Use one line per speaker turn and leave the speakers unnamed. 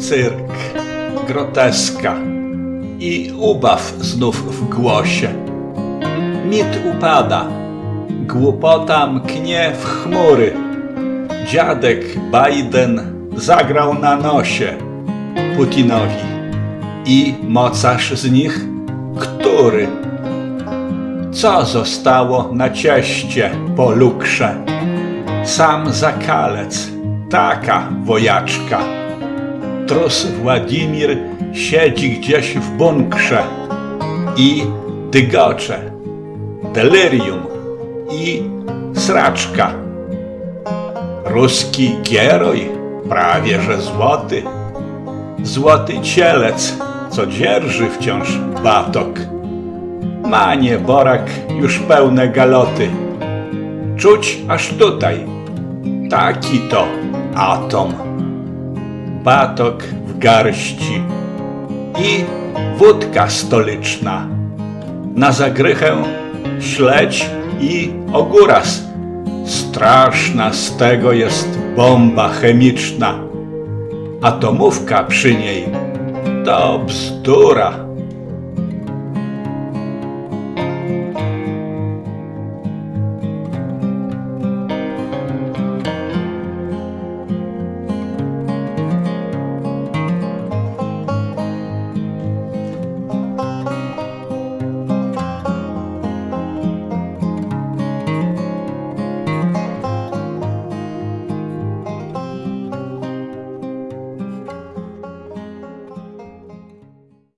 cyrk, groteska i ubaw znów w głosie. Mit upada, głupota mknie w chmury. Dziadek Biden zagrał na nosie Putinowi. I mocarz z nich, który? Co zostało na cieście po lukrze? Sam zakalec, taka wojaczka. Trus Władimir siedzi gdzieś w bunkrze i dygocze, delirium i sraczka. Ruski gieroj, prawie że złoty, złoty cielec, co dzierży wciąż batok. Ma nieborak już pełne galoty. Czuć aż tutaj, taki to atom. Batok w garści i wódka stolyczna. Na zagrychę śledź i ogóras. Straszna z tego jest bomba chemiczna. Atomówka przy niej to bzdura.